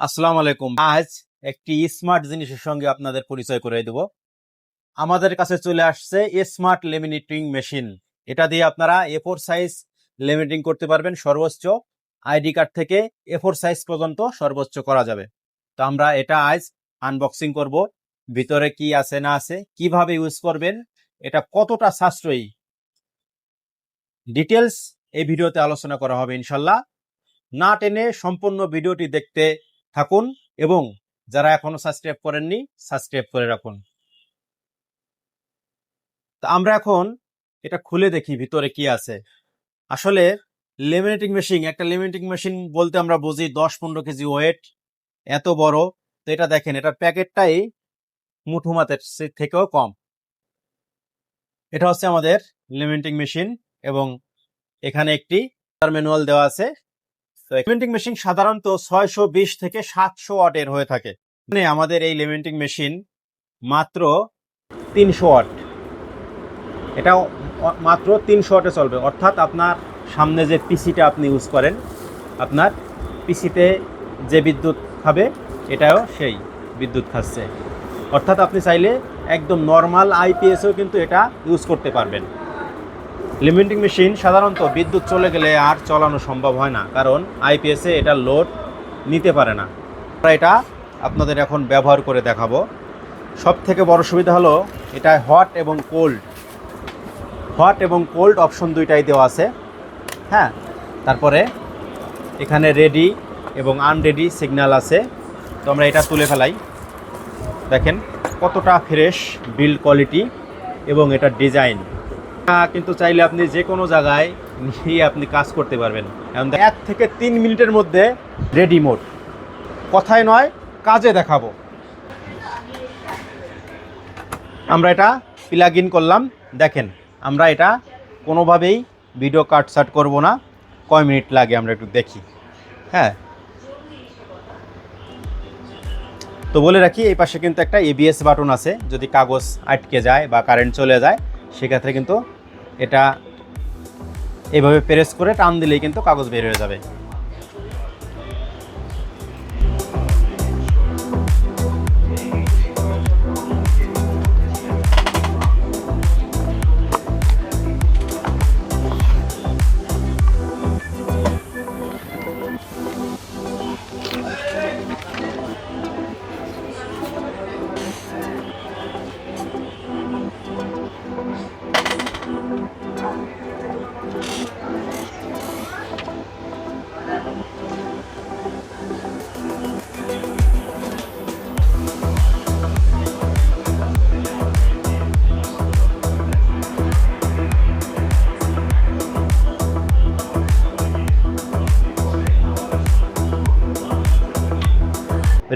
আসসালামু আলাইকুম। আজ একটি স্মার্ট জিনিসের সঙ্গে আপনাদের পরিচয় করে দেব। আমাদের কাছে চলে আসছে স্মার্ট লেমিনেটিং মেশিন। এটা দিয়ে আপনারা এ ফোর সাইজ লেমিনেটিং করতে পারবেন, সর্বোচ্চ আইডি কার্ড থেকে এ ফোর সাইজ পর্যন্ত সর্বোচ্চ করা যাবে। তো আমরা এটা আজ আনবক্সিং করব। ভিতরে কি আছে না আছে, কীভাবে ইউজ করবেন, এটা কতটা সাশ্রয়ী ডিটেলস এই ভিডিওতে আলোচনা করা হবে ইনশাল্লাহ। না টেনে সম্পূর্ণ ভিডিওটি দেখতে থাকুন এবং যারা এখনও সাবস্ক্রাইব করেননি সাবস্ক্রাইব করে রাখুন। তা আমরা এখন এটা খুলে দেখি ভিতরে কি আছে। আসলে লেমিনেটিং মেশিন একটা লেমিনেটিং মেশিন বলতে আমরা বুঝি দশ পনেরো কেজি ওয়েট এত বড়। তো এটা দেখেন, এটার প্যাকেটটাই মুঠো মাতের থেকেও কম। এটা হচ্ছে আমাদের লেমিনেটিং মেশিন এবং এখানে একটি ম্যানুয়াল দেওয়া আছে। লেমিনেটিং মেশিন সাধারণত ছয়শো বিশ থেকে সাতশো ওয়াটের হয়ে থাকে। মানে আমাদের এই লেমিনেটিং মেশিন মাত্র তিনশো ওয়াট। এটা মাত্র তিনশো ওয়াটে চলবে। অর্থাৎ আপনার সামনে যে পিসিটা আপনি ইউজ করেন, আপনার পিসিতে যে বিদ্যুৎ খাবে, এটাও সেই বিদ্যুৎ খাচ্ছে। অর্থাৎ আপনি চাইলে একদম নর্মাল আইপিএসও কিন্তু এটা ইউজ করতে পারবেন। লিমিটিং মেশিন সাধারণত বিদ্যুৎ চলে গেলে আর চলানো সম্ভব হয় না, কারণ আইপিএসে এটা লোড নিতে পারে না। আমরা এটা আপনাদের এখন ব্যবহার করে দেখাবো। সব থেকে বড় সুবিধা হলো এটা হট এবং কোল্ড। হট এবং কোল্ড অপশন দুইটাই দেওয়া আছে। হ্যাঁ তারপরে এখানে রেডি এবং আনরেডি সিগন্যাল আছে। তো আমরা এটা তুলে ফেলাই। দেখেন কতটা ফ্রেশ বিল্ড কোয়ালিটি এবং এটা ডিজাইন। কিন্তু চাইলে আপনি যে কোনো জায়গায় নিয়ে আপনি কাজ করতে পারবেন। এখন এক থেকে তিন মিনিটের মধ্যে রেডি মোড কথায় নয়, কাজে দেখাবো। আমরা এটা প্লাগ ইন করলাম। দেখেন, আমরা এটা কোনোভাবেই ভিডিও কাট সাট করব না। কয় মিনিট লাগে আমরা একটু দেখি। হ্যাঁ। তো বলে রাখি, এই পাশে কিন্তু একটা এবিএস বাটন আছে। যদি কাগজ আটকে যায় বা কারেন্ট চলে যায়, সেক্ষেত্রে কিন্তু এটা এভাবে প্রেস করে টান দিলেই কিন্তু কাগজ বের হয়ে যাবে।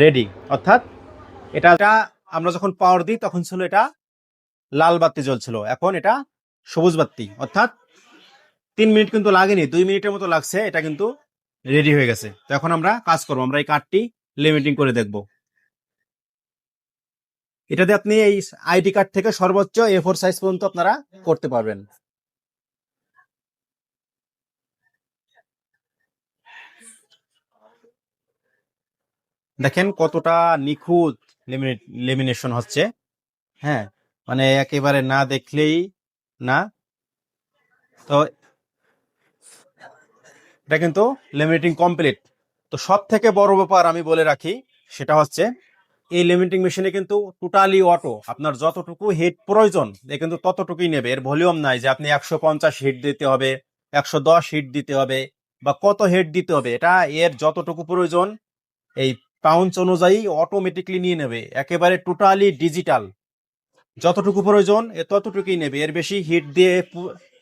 রেডি। অর্থাৎ এটা আমরা যখন পাওয়ার দিই, তখন ছিল এটা লাল বাতি জ্বলছিল। এখন এটা সবুজ বাতি। অর্থাৎ তিন মিনিট কিন্তু লাগেনি, দুই মিনিটের মতো লাগছে, এটা কিন্তু রেডি হয়ে গেছে। তো এখন আমরা কাজ করব, আমরা এই কার্ডটি লিমিটিং করে দেখব। এটাতে আপনি এই আইডি কার্ড থেকে সর্বোচ্চ এ ফোর সাইজ পর্যন্ত আপনারা করতে পারবেন। দেখেন কতটা নিখুঁত লেমিনেশন হচ্ছে। হ্যাঁ মানে একেবারে না দেখলেই না। তো এটা কিন্তু লেমিনেটিং কমপ্লিট। তো সব থেকে বড় ব্যাপার আমি বলে রাখি, সেটা হচ্ছে এই লেমিনেটিং মেশিনে কিন্তু টোটালি অটো। আপনার যতটুকু হিট প্রয়োজন, এ কিন্তু ততটুকুই নেবে। এর ভলিউম নাই যে আপনি একশো পঞ্চাশ হিট দিতে হবে, একশো দশ হিট দিতে হবে, বা কত হেড দিতে হবে। এটা এর যতটুকু প্রয়োজন, এই পাউন্স অনুযায়ী অটোমেটিকলি নিয়ে নেবে। একেবারে টোটালি ডিজিটাল যতটুকু প্রয়োজন, এ ততটুকুই নেবে। এর বেশি হিট দিয়ে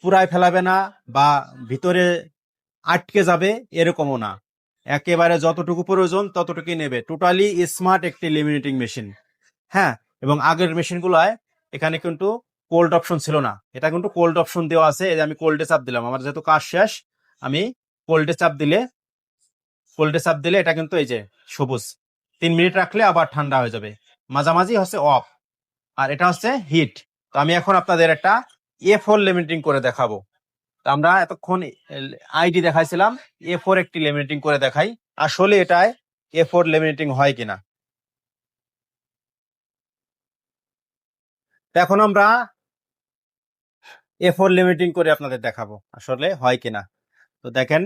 পুরায় ফেলাবে না বা ভিতরে আটকে যাবে এরকমও না। একেবারে যতটুকু প্রয়োজন, ততটুকুই নেবে। টোটালি স্মার্ট একটি লিমিনেটিং মেশিন হ্যাঁ এবং আগের মেশিনগুলোয় এখানে কিন্তু কোল্ড অপশন ছিল না। এটা কিন্তু কোল্ড অপশন দেওয়া আছে। আমি কোল্ডে চাপ দিলাম। আমার যেহেতু কাজ শেষ, আমি কোল্ডে চাপ দিলে কোল্ডে চাপ দিলে এটা কিন্তু এই যে সবুজ। তিন মিনিট রাখলে আবার ঠান্ডা হয়ে যাবে। মাঝামাঝি হচ্ছে অফ আর এটা হচ্ছে হিট তো আমি এখন আপনাদের একটা এ ফোর লিমিটিং করে দেখাবো। তো আমরা এতক্ষণ আইডি দেখাইছিলাম এ ফোর একটি লিমিটিং করে দেখাই, আসলে এটায় এ ফোর লেমিনেটিং হয় কিনা। এখন আমরা এ ফোর লিমিটিং করে আপনাদের দেখাবো, আসলে হয় কিনা। তো দেখেন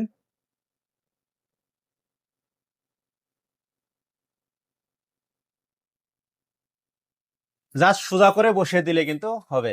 জাস্ট সোজা করে বসিয়ে দিলে কিন্তু হবে।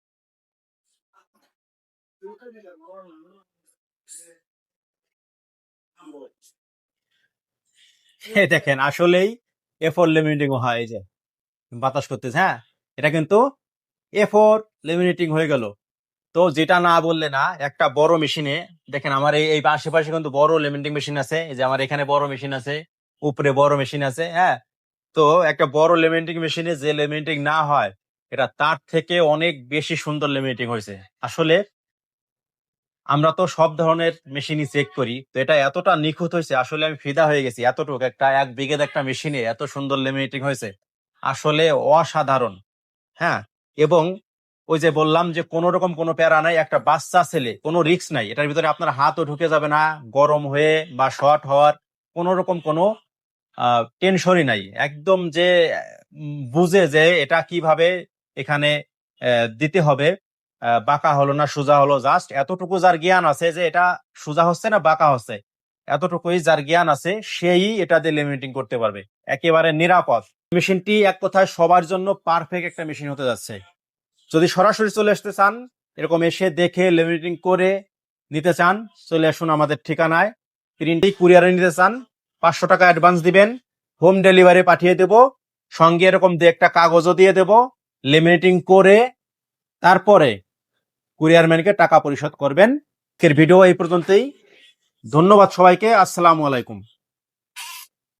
দেখেন, আসলেই এ ফোর লেমিনেটিং হয় যে বাতাস করতেছে হ্যাঁ? এটা কিন্তু এ ফোর লেমিনেটিং হয়ে গেল। তো যেটা না বললে না, একটা বড় মেশিনে দেখেন আমার এই আশেপাশে কিন্তু বড় লেমিনেটিং মেশিন আছে, এই যে আমার এখানে বড় মেশিন আছে, উপরে বড় মেশিন আছে হ্যাঁ? তো একটা বড় লেমিনেটিং মেশিনে যে লেমিনেটিং না হয়, এটা তার থেকে অনেক বেশি সুন্দর লেমিনেটিং হয়েছে। আসলে আমরা তো সব ধরনের মেশিনই চেক করি। তো এটা এতটা নিখুঁত হয়েছে, আসলে আমি ফিদা হয়ে গেছি এতটুকু। একটা এক বিঘেদ একটা মেশিনে এত সুন্দর লেমিনেটিং হয়েছে, আসলে অসাধারণ। হ্যাঁ এবং ওই যে বললাম যে কোন রকম কোনো প্যারা নাই, একটা বাচ্চা ছেলে, কোনো রিস্ক নাই। এটার ভিতরে আপনার হাতও ঢুকে যাবে না, গরম হয়ে বা শর্ট হওয়ার কোন রকম কোনো টেনশনই নাই। একদম যে বুঝে যে এটা কীভাবে এখানে দিতে হবে। বাঁকা হলো না, সোজা হলো। জাস্ট এতটুকু যার জ্ঞান আছে যে এটা সোজা হচ্ছে না, বাঁকা হচ্ছে। এতটুকুই যার জ্ঞান আছে সেই এটা দিয়ে লেমিনেটিং করতে পারবে। একেবারে নিরাপদ। মেশিনটি এক কথায় সবার জন্য পারফেক্ট একটা মেশিন হতে যাচ্ছে। যদি সরাসরি চলে আসতে চান, এরকম এসে দেখে লেমিনেটিং করে নিতে চান, চলে আসুন আমাদের ঠিকানায়। প্রিন্টটি কুরিয়ারে নিতে চান, পাঁচশো টাকা অ্যাডভান্স দিবেন হোম ডেলিভারি পাঠিয়ে দেব, সঙ্গে এরকম দু একটা কাগজও দিয়ে দেব লেমিনেটিং করে তারপরে কুরিয়ার ম্যানকে টাকা পরিশোধ করবেন। ভিডিও এই পর্যন্তই। ধন্যবাদ সবাইকে। আসসালামু আলাইকুম।